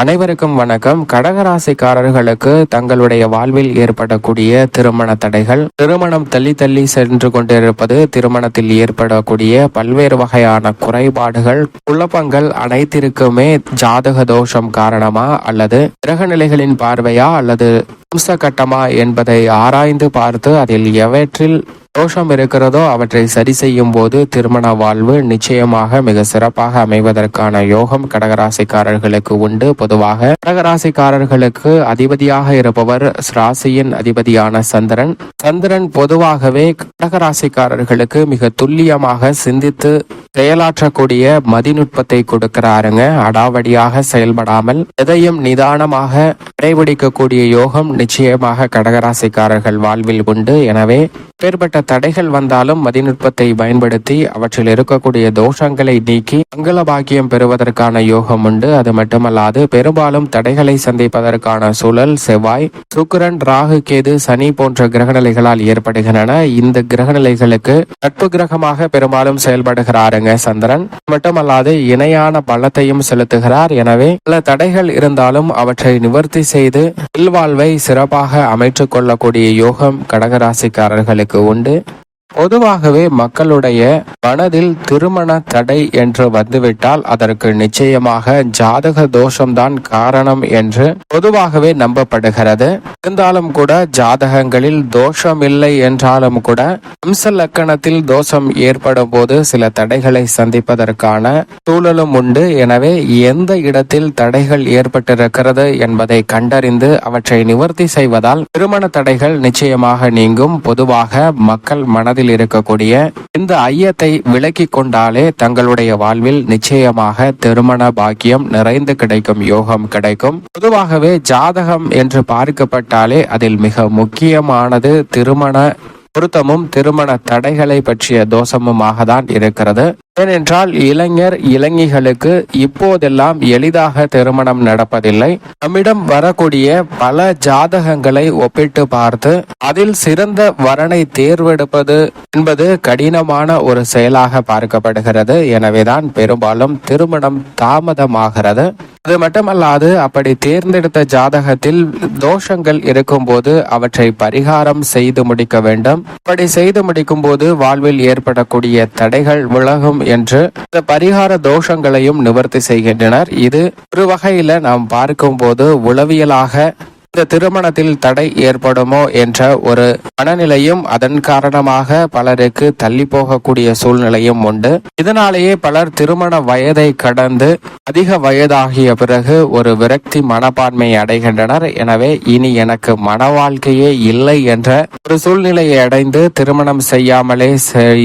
அனைவருக்கும் வணக்கம். கடகராசிக்காரர்களுக்கு தங்களுடைய வாழ்வில் ஏற்படக்கூடிய திருமண தடைகள். திருமணம் தள்ளி தள்ளி சென்று கொண்டிருப்பது திருமணத்தில் ஏற்படக்கூடிய பல்வேறு வகையான குறைபாடுகள். குழப்பங்கள் அனைத்திற்குமே ஜாதக தோஷம் காரணமா அல்லது கிரகநிலைகளின் பார்வையா அல்லது கட்டமா என்பதை ஆராய்ந்து பார்த்து அதில் எவற்றில் தோஷம் இருக்கிறதோ அவற்றை சரி செய்யும் போது திருமண வாழ்வு நிச்சயமாக மிக சிறப்பாக அமைவதற்கான யோகம் கடகராசிக்காரர்களுக்கு உண்டு. பொதுவாக கடகராசிக்காரர்களுக்கு அதிபதியாக இருப்பவர் ராசியின் அதிபதியான சந்திரன். சந்திரன் பொதுவாகவே கடகராசிக்காரர்களுக்கு மிக துல்லியமாக சிந்தித்து செயலாற்றக்கூடிய மதிநுட்பத்தை கொடுக்கிறாருங்க. அடாவடியாக செயல்படாமல் எதையும் நிதானமாக கடைபிடிக்கக்கூடிய யோகம் நிச்சயமாக கடகராசிக்காரர்கள் வாழ்வில் உண்டு. எனவே பேர்பட்ட தடைகள் வந்தாலும் மதிநுட்பத்தை பயன்படுத்தி அவற்றில் இருக்கக்கூடிய தோஷங்களை நீக்கி மங்கள பாக்கியம் பெறுவதற்கான யோகம் உண்டு. அது மட்டுமல்லாது பெரும்பாலும் தடைகளை சந்திப்பதற்கான சூழல் செவ்வாய் சுக்கரன் ராகு கேது சனி போன்ற கிரகநிலைகளால் ஏற்படுகின்றன. இந்த கிரகநிலைகளுக்கு நட்பு கிரகமாக பெரும்பாலும் செயல்படுகிறாருங்க சந்திரன். மட்டுமல்லாது இணையான பலத்தையும் செலுத்துகிறார். எனவே பல தடைகள் இருந்தாலும் அவற்றை நிவர்த்தி செய்து இல்வாழ்வை சிறப்பாக அமைத்துக் கொள்ளக்கூடிய யோகம் கடகராசிக்காரர்களுக்கு உண்டு பொதுவாகவே மக்களுடைய மனதில் திருமண தடை என்று வந்துவிட்டால் அதற்கு நிச்சயமாக ஜாதக தோஷம்தான் காரணம் என்று பொதுவாகவே நம்பப்படுகிறது. இருந்தாலும் கூட ஜாதகங்களில் தோஷம் இல்லை என்றாலும் கூட அம்ச லக்கணத்தில் தோஷம் ஏற்படும் போது சில தடைகளை சந்திப்பதற்கான சூழலும் உண்டு. எனவே எந்த இடத்தில் தடைகள் ஏற்பட்டிருக்கிறது என்பதை கண்டறிந்து அவற்றை நிவர்த்தி செய்வதால் திருமண தடைகள் நிச்சயமாக நீங்கும். பொதுவாக மக்கள் மனதில் மனதில் இருக்கக்கூடிய இந்த ஐயத்தை விலக்கி கொண்டாலே தங்களுடைய வாழ்வில் நிச்சயமாக திருமண பாக்கியம் நிறைந்து கிடைக்கும் யோகம் கிடைக்கும். பொதுவாகவே ஜாதகம் என்று பார்க்கப்பட்டாலே அதில் மிக முக்கியமானது திருமண பொருத்தமும் திருமண தடைகளை பற்றிய தோஷமுமாக தான் இருக்கிறது. ஏனென்றால் இளைஞர் இளைஞர்களுக்கு இப்போதெல்லாம் எளிதாக திருமணம் நடப்பதில்லை. நம்மிடம் வரக்கூடிய பல ஜாதகங்களை ஒப்பிட்டு பார்த்து அதில் சிறந்த வரனை தேர்வெடுப்பது என்பது கடினமான ஒரு செயலாக பார்க்கப்படுகிறது. எனவேதான் பெரும்பாலும் திருமணம் தாமதமாகிறது. அது மட்டுமல்லாது அப்படி தேர்ந்தெடுத்த ஜாதகத்தில் தோஷங்கள் இருக்கும்போது அவற்றை பரிகாரம் செய்து முடிக்க வேண்டும். அப்படி செய்து முடிக்கும் போது வாழ்வில் ஏற்படக்கூடிய தடைகள் விலகும் என்று இந்த பரிகார தோஷங்களையும் நிவர்த்தி செய்கின்றனர். இது ஒரு வகையில நாம் பார்க்கும்போது உளவியலாக இந்த திருமணத்தில் தடை ஏற்படுமோ என்ற ஒரு மனநிலையும் அதன் காரணமாக பலருக்கு தள்ளி போகக்கூடிய சூழ்நிலையும் உண்டு. இதனாலேயே பலர் திருமண வயதை கடந்து அதிக வயதாகிய பிறகு ஒரு விரக்தி மனப்பான்மை அடைகின்றனர். எனவே இனி எனக்கு மன வாழ்க்கையே இல்லை என்ற ஒரு சூழ்நிலையை அடைந்து திருமணம் செய்யாமலே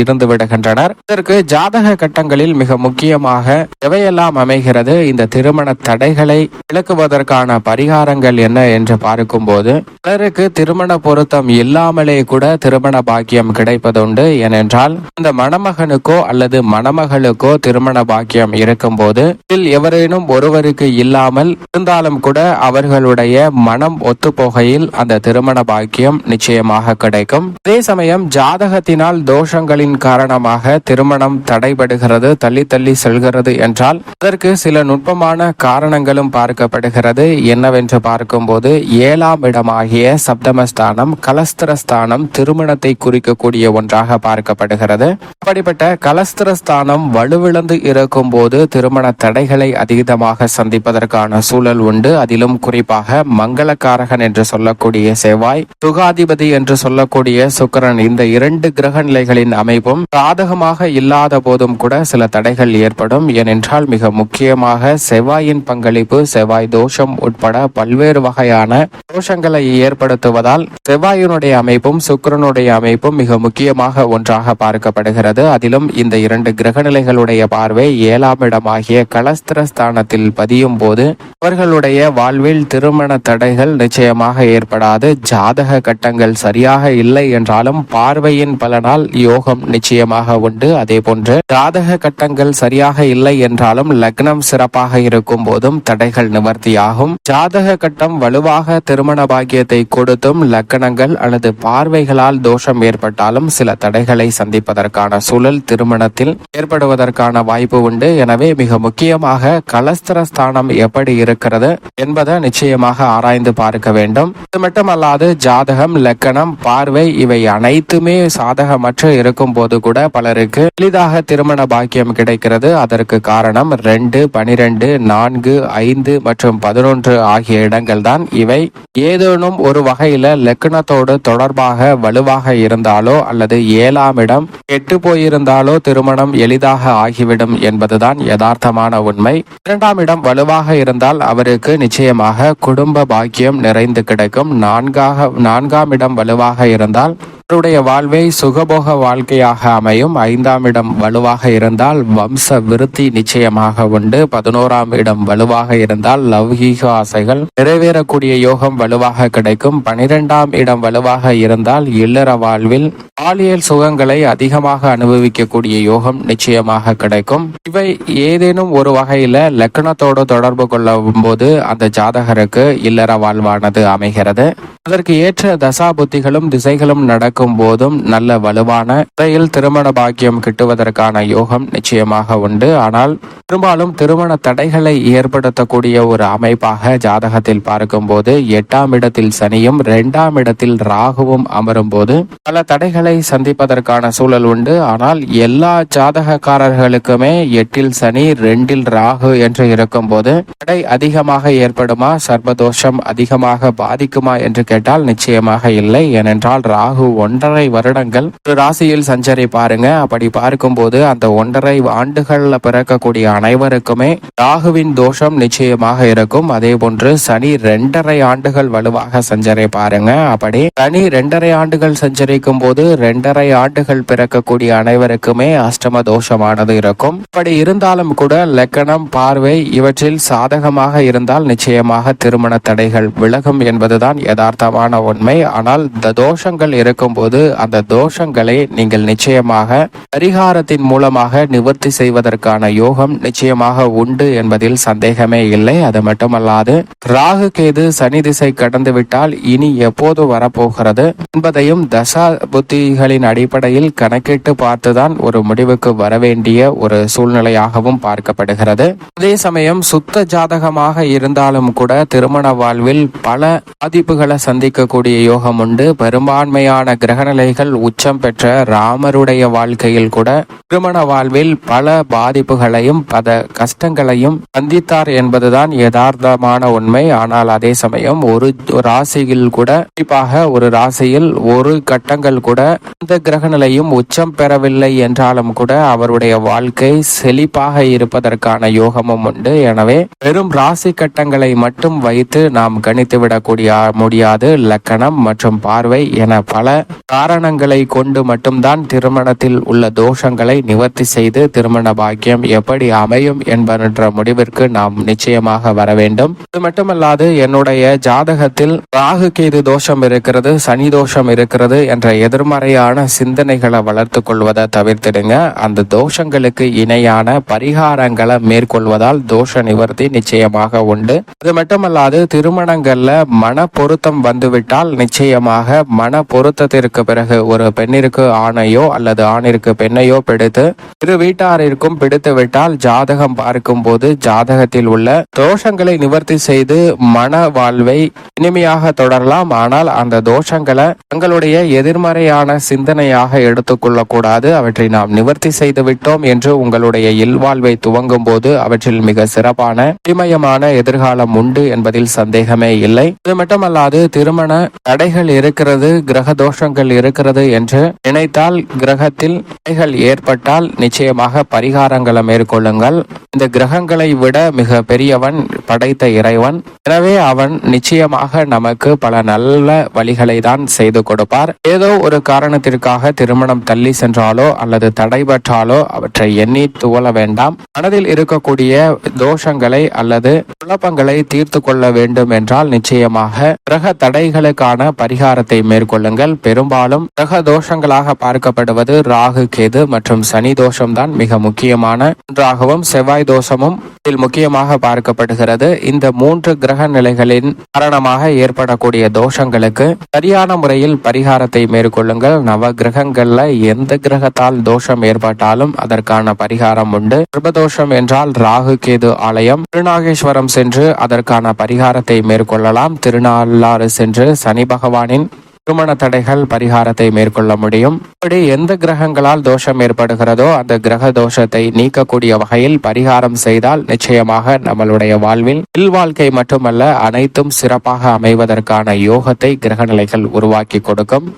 இருந்து விடுகின்றனர். இதற்கு ஜாதக கட்டங்களில் மிக முக்கியமாக எவையெல்லாம் அமைகிறது இந்த திருமண தடைகளை விளக்குவதற்கான பரிகாரங்கள் என்ன என்று என்று பார்க்கும்போது பலருக்கு திருமண பொருத்தம் இல்லாமலே கூட திருமண பாக்கியம் கிடைப்பதுண்டு. ஏனென்றால் இந்த மணமகனுக்கோ அல்லது மணமகளுக்கோ திருமண பாக்கியம் இருக்கும்போது இதில் எவரேனும் ஒருவருக்கு இல்லாமல் இருந்தாலும் கூட அவர்களுடைய மனம் ஒத்துப்போகையில் அந்த திருமண பாக்கியம் நிச்சயமாக கிடைக்கும். அதே சமயம் ஜாதகத்தினால் தோஷங்களின் காரணமாக திருமணம் தடைபடுகிறது தள்ளி தள்ளி செல்கிறது என்றால் அதற்கு சில நுட்பமான காரணங்களும் பார்க்கப்படுகிறது. என்னவென்று பார்க்கும்போது ஏழாம் இடமாகிய சப்தமஸ்தானம் கலஸ்திரஸ்தானம் திருமணத்தை குறிக்கக்கூடிய ஒன்றாக பார்க்கப்படுகிறது. அப்படிப்பட்ட கலஸ்திரஸ்தானம் வலுவிழந்து இருக்கும் போது திருமண தடைகளை அதீதமாக சந்திப்பதற்கான சூழல் உண்டு. அதிலும் குறிப்பாக மங்களக்காரகன் என்று சொல்லக்கூடிய செவ்வாய் சுகாதிபதி என்று சொல்லக்கூடிய சுக்கரன் இந்த இரண்டு கிரக நிலைகளின் அமைப்பும் சாதகமாக இல்லாத போதும் கூட சில தடைகள் ஏற்படும். ஏனென்றால் மிக முக்கியமாக செவ்வாயின் பங்களிப்பு செவ்வாய் தோஷம் உட்பட பல்வேறு வகையான தோஷங்களை ஏற்படுத்துவதால் செவ்வாயினுடைய அமைப்பும் சுக்கரனுடைய அமைப்பும் மிக முக்கியமாக ஒன்றாக பார்க்கப்படுகிறது. அதிலும் இந்த இரண்டு கிரகநிலைகளுடைய பார்வை ஏழாம் இடமாகிய கலஸ்திரஸ்தானத்தில் பதியும் போது அவர்களுடைய வாழ்வில் திருமண தடைகள் நிச்சயமாக ஏற்படாது. ஜாதக கட்டங்கள் சரியாக இல்லை என்றாலும் பார்வையின் பலனால் யோகம் நிச்சயமாக உண்டு. அதே போன்று ஜாதக கட்டங்கள் சரியாக இல்லை என்றாலும் லக்னம் சிறப்பாக இருக்கும் போதும் தடைகள் நிவர்த்தியாகும். ஜாதக கட்டம் வலுவாக எளிதாக திருமண பாக்கியத்தை கொடுத்தும் லக்கணங்கள் அல்லது பார்வைகளால் தோஷம் ஏற்பட்டாலும் சில தடைகளை சந்திப்பதற்கான சூழல் திருமணத்தில் ஏற்படுவதற்கான வாய்ப்பு உண்டு. எனவே மிக முக்கியமாக கலஸ்திரஸ்தானம் எப்படி இருக்கிறது என்பதை நிச்சயமாக ஆராய்ந்து பார்க்க வேண்டும். இது மட்டுமல்லாது ஜாதகம் லக்கணம் பார்வை இவை அனைத்துமே சாதகமற்று இருக்கும் போது கூட பலருக்கு எளிதாக திருமண பாக்கியம் கிடைக்கிறது. அதற்கு காரணம் ரெண்டு பனிரெண்டு நான்கு ஐந்து மற்றும் பதினொன்று ஆகிய இடங்கள் தான் இவை ஏதேனும் ஒரு வகையில லக்கணத்தோடு தொடர்பாக வலுவாக இருந்தாலோ அல்லது ஏழாம் இடம் கெட்டு போயிருந்தாலோ திருமணம் எளிதாக ஆகிவிடும் என்பதுதான் யதார்த்தமான உண்மை. இரண்டாம் இடம் வலுவாக இருந்தால் அவருக்கு நிச்சயமாக குடும்ப பாக்கியம் நிறைந்து கிடைக்கும். நான்காக நான்காம் இடம் வலுவாக இருந்தால் அவருடைய வாழ்வை சுகபோக வாழ்க்கையாக அமையும். ஐந்தாம் இடம் வலுவாக இருந்தால் வம்ச விருத்தி நிச்சயமாக உண்டு. பதினோராம் இடம் வலுவாக இருந்தால் லௌகீக ஆசைகள் நிறைவேறக்கூடிய யோகம் வலுவாக கிடைக்கும். பனிரெண்டாம் இடம் வலுவாக இருந்தால் இல்லற வாழ்வில் பாலியல் சுகங்களை அதிகமாக அனுபவிக்கக்கூடிய யோகம் நிச்சயமாக கிடைக்கும். இவை ஏதேனும் ஒரு வகையில லக்கணத்தோடு தொடர்பு கொள்ளும் போது அந்த ஜாதகருக்கு இல்லற வாழ்வானது அமைகிறது. அதற்கு ஏற்ற தசா புத்திகளும் திசைகளும் நடக்கும். போதும் நல்ல வலுவான முறையில் திருமண பாக்கியம் கிட்டுவதற்கான யோகம் நிச்சயமாக உண்டு. ஆனால் பெரும்பாலும் திருமண தடைகளை ஏற்படுத்தக்கூடிய ஒரு அமைப்பாக ஜாதகத்தில் பார்க்கும்போது எட்டாம் இடத்தில் சனியும் இரண்டாம் இடத்தில் ராகுவும் அமரும் போது பல தடைகளை சந்திப்பதற்கான சூழல் உண்டு. ஆனால் எல்லா ஜாதகக்காரர்களுக்குமே எட்டில் சனி ரெண்டில் ராகு என்று இருக்கும் போது தடை அதிகமாக ஏற்படுமா சர்வதோஷம் அதிகமாக பாதிக்குமா என்று கேட்டால் நிச்சயமாக இல்லை. ஏனென்றால் ராகு ஒன்றரை வருடங்கள். ஒரு ராசியில் சஞ்சரி பாருங்க. அப்படி பார்க்கும்போது அந்த ஒன்றரை ஆண்டுகள்ல பிறக்கக்கூடிய அனைவருக்குமே ராகுவின் தோஷம் நிச்சயமாக இருக்கும். அதே போன்று சனி ரெண்டரை ஆண்டுகள் வலுவாக சஞ்சரி பாருங்க. அப்படி சனி ரெண்டரை ஆண்டுகள் சஞ்சரிக்கும் போது ரெண்டரை ஆண்டுகள் பிறக்கக்கூடிய அனைவருக்குமே அஷ்டம தோஷமானது இருக்கும். அப்படி இருந்தாலும் கூட லக்கணம் பார்வை இவற்றில் சாதகமாக இருந்தால் நிச்சயமாக திருமண தடைகள் விலகும் என்பதுதான் யதார்த்தமான உண்மை. ஆனால் இந்த தோஷங்கள் போது அந்த தோஷங்களை நீங்கள் நிச்சயமாக பரிகாரத்தின் மூலமாக நிவர்த்தி செய்வதற்கான யோகம் நிச்சயமாக உண்டு என்பதில் சந்தேகமே இல்லை. அது மட்டுமல்லாது ராகு கேது சனி திசை கடந்து விட்டால் இனி எப்போது வரப்போகிறது என்பதையும் தசா புத்திகளின் அடிப்படையில் கணக்கிட்டு பார்த்துதான் ஒரு முடிவுக்கு வரவேண்டிய ஒரு சூழ்நிலையாகவும் பார்க்கப்படுகிறது. அதே சமயம் சுத்த ஜாதகமாக இருந்தாலும் கூட திருமண வாழ்வில் பல பாதிப்புகளை சந்திக்கக்கூடிய யோகம் உண்டு. பெரும்பான்மையான கிரகநிலைகள் உச்சம் பெற்ற ராமருடைய வாழ்க்கையில் கூட திருமண வாழ்வில் பல பாதிப்புகளையும் பல கஷ்டங்களையும் சந்தித்தார் என்பதுதான் யதார்த்தமான உண்மை. ஆனால் அதே சமயம் ஒரு ராசியில் கூட குறிப்பாக ஒரு ராசியில் ஒரு கட்டங்கள் கூட அந்த கிரகநிலையும் உச்சம் பெறவில்லை என்றாலும் கூட அவருடைய வாழ்க்கை செழிப்பாக இருப்பதற்கான யோகமும் உண்டு. எனவே வெறும் ராசி கட்டங்களை மட்டும் வைத்து நாம் கணித்துவிடக்கூடிய முடியாது. லக்கணம் மற்றும் பார்வை என பல காரணங்களை கொண்டு மட்டும்தான் திருமணத்தில் உள்ள தோஷங்களை நிவர்த்தி செய்து திருமண பாக்கியம் எப்படி அமையும் என்பன்ற முடிவிற்கு நாம் நிச்சயமாக வர வேண்டும். இது மட்டுமல்லாது என்னுடைய ஜாதகத்தில் ராகு கேது தோஷம் இருக்கிறது சனி தோஷம் இருக்கிறது என்ற எதிர்மறையான சிந்தனைகளை வளர்த்து கொள்வதை தவிர்த்திடுங்க. அந்த தோஷங்களுக்கு இணையான பரிகாரங்களை மேற்கொள்வதால் தோஷ நிவர்த்தி நிச்சயமாக உண்டு. அது மட்டுமல்லாது திருமணங்கள்ல மன பொருத்தம் வந்துவிட்டால் நிச்சயமாக மன பொருத்தத்தை பொருத்தத்திற்கு பிறகு ஒரு பெண்ணிற்கு ஆணையோ அல்லது ஆணிற்கு பெண்ணையோ பிடித்து இரு வீட்டாரிற்கும் பிடித்து விட்டால் ஜாதகம் பார்க்கும் போது ஜாதகத்தில் உள்ள தோஷங்களை நிவர்த்தி செய்து மன வாழ்வை இனிமையாக தொடரலாம். ஆனால் அந்த தோஷங்களை தங்களுடைய எதிர்மறையான சிந்தனையாக எடுத்துக்கொள்ள கூடாது அவற்றை நாம் நிவர்த்தி செய்து விட்டோம் என்று உங்களுடைய இல்வாழ்வை துவங்கும் போது அவற்றில் மிக சிறப்பான இமயமான எதிர்காலம் உண்டு என்பதில் சந்தேகமே இல்லை. இது மட்டுமல்லாது திருமண தடைகள் இருக்கிறது. கிரக தோஷங்கள் இருக்கிறது என்று நினைத்தால் கிரகத்தில் தடைகள் ஏற்பட்டால் நிச்சயமாக பரிகாரங்களை மேற்கொள்ளுங்கள். இந்த கிரகங்களை விட மிக பெரியவன் படைத்த இறைவன். எனவே அவன் நிச்சயமாக நமக்கு பல நல்ல வழிகளை தான் செய்து கொடுப்பார். ஏதோ ஒரு காரணத்திற்காக திருமணம் தள்ளி சென்றாலோ அல்லது தடைபற்றாலோ அவற்றை எண்ணி துவள வேண்டாம். மனதில் இருக்கக்கூடிய தோஷங்களை அல்லது குழப்பங்களை தீர்த்து கொள்ள வேண்டும் என்றால் நிச்சயமாக கிரக தடைகளுக்கான பரிகாரத்தை மேற்கொள்ளுங்கள். பெரும் பெரும்பாலும் கிரக தோஷங்களாக பார்க்கப்படுவது ராகு கேது மற்றும் சனி தோஷம்தான் மிக முக்கியமான ஒன்றாகவும் செவ்வாய் தோஷமும் இதில் முக்கியமாக பார்க்கப்படுகிறது. இந்த மூன்று கிரக நிலைகளின் காரணமாக ஏற்படக்கூடிய தோஷங்களுக்கு சரியான முறையில் பரிகாரத்தை மேற்கொள்ளுங்கள். நவ கிரகங்கள்ல எந்த கிரகத்தால் தோஷம் ஏற்பட்டாலும் அதற்கான பரிகாரம் உண்டு. சர்பதோஷம் என்றால் ராகு கேது ஆலயம். திருநாகேஸ்வரம் சென்று அதற்கான பரிகாரத்தை மேற்கொள்ளலாம். திருநாளாறு சென்று சனி பகவானின் திருமண தடைகள் பரிகாரத்தை மேற்கொள்ள முடியும். இப்படி எந்த கிரகங்களால் தோஷம் ஏற்படுகிறதோ அந்த கிரக தோஷத்தை நீக்கக்கூடிய வகையில் பரிகாரம் செய்தால் நிச்சயமாக நம்மளுடைய வாழ்வில் இல்வாழ்க்கை மட்டுமல்ல அனைத்தும் சிறப்பாக அமைவதற்கான யோகத்தை கிரகநிலைகள் உருவாக்கி கொடுக்கும்.